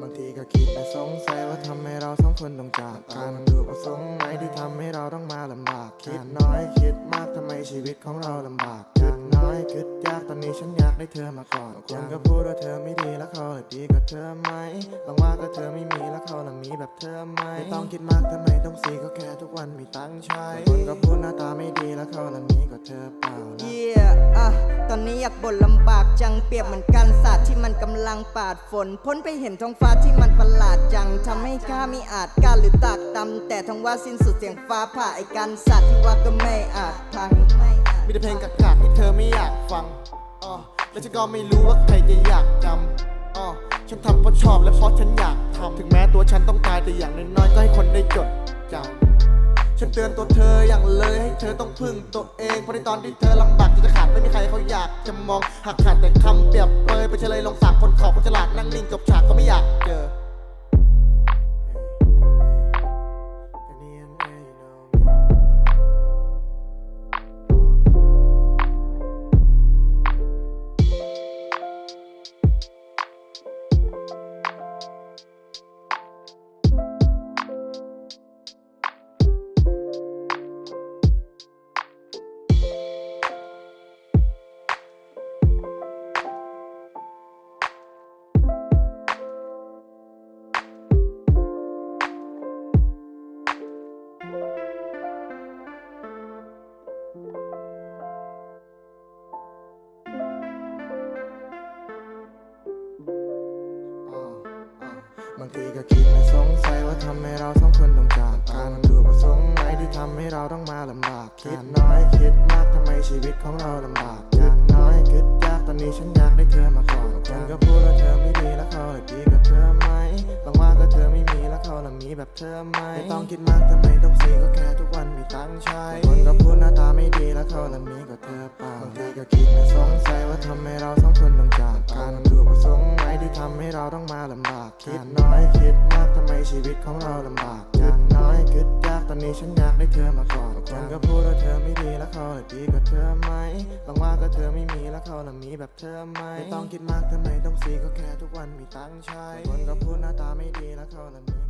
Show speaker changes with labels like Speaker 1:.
Speaker 1: บางทีก็คิดและสงสัยว่าทำไมเราสองคนต้องจากกันดูประสงค์ไหนที่ทำให้เราต้องมาลำบากคิดน้อยคิดมากทำไมชีวิตของเราลำบากคิดน้อยคิดยากตอนนี้ฉันอยากได้เธอมาก่อนคนก็พูดว่าเธอไม่ดีแล้วเขาเลยดีกับเธอไหมบางว่าก็เธอไม่มีแล้วเขาละมีแบบเธอไหมไม่ต้องคิดมากทำไมต้องสีก็แค่ทุกวันมีตังค์ใช้คนก็พูดหน้าตาไม่ดีแล้วเขาละมีก็เธอเปล่านะ
Speaker 2: เยี่ยอะ ตอนนี้อยากบ่นลำบากจังเปรียบเหมือนกันศาสตร์ที่มันกำลังปาดฝน พ้นไปเห็นท้องฟ้าที่มันประหลาดจังทำให้ข้าไม่อาจกล้าหรือตากตำแต่ท้องว่าสิ้นสุดเสียงฟ้าผ่าไอ้กันสัตว์ที่ว่าก็ไม่อาจพัง
Speaker 1: มีแต่เพลงกักๆที่เธอไม่อยากฟังอ๋อและฉันก็ไม่รู้ว่าใครจะอยากจำอ๋อฉันทำเพราะชอบและเพราะฉันอยากทำถึงแม้ตัวฉันต้องตายแต่อย่างน้อยๆก็ให้คนได้จดจำฉันเตือนตัวเธออย่างเลยให้เธอต้องพึ่งตัวเองเพราะในตอนที่เธอลำบากจะขาด อยากจะมองหากขาดแต่คำเปรียบเปรยไปเฉลยลงสากคนขอบคนฉลาดนั่งนิ่งจบฉากก็ไม่อยากเจอ บางทีก็คิดและสงสัยว่าทำไมเราสองคนต้องจากกันดูประสงค์ไหนที่ทำให้เราต้องมาลำบากคิดน้อยคิดมากทำไมชีวิตของเราลำบากคิดน้อยคิดยากตอนนี้ฉันอยากได้เธอมาก่อนคนก็พูดว่าเธอไม่ดีแล้วเขาเลยดีกับเธอไหมบางว่าก็เธอไม่มีแล้วเขาละมีแบบเธอไหมไม่ต้องคิดมากทำไมต้องสีก็แค่ทุกวันมีตังค์ใช้คนก็พูดหน้าตาไม่ดีแล้วเขาละมีกับเธอเปล่าบางทีก็คิดและสงสัยว่าทำไมเรา ชีวิตของเราลำบากคิดน้อยคิดยากตอนนี้ฉันอยากได้เธอมาก่อนคนก็พูดว่าเธอไม่ดีแล้วเขาเลยดีกับเธอไหมบางว่าก็เธอไม่มีแล้วเขาละมีแบบเธอไหมไม่ต้องคิดมากทำไมต้องสีก็แค่ทุกวันมีตังค์ใช้คนก็พูดหน้าตาไม่ดีแล้วเขาละมี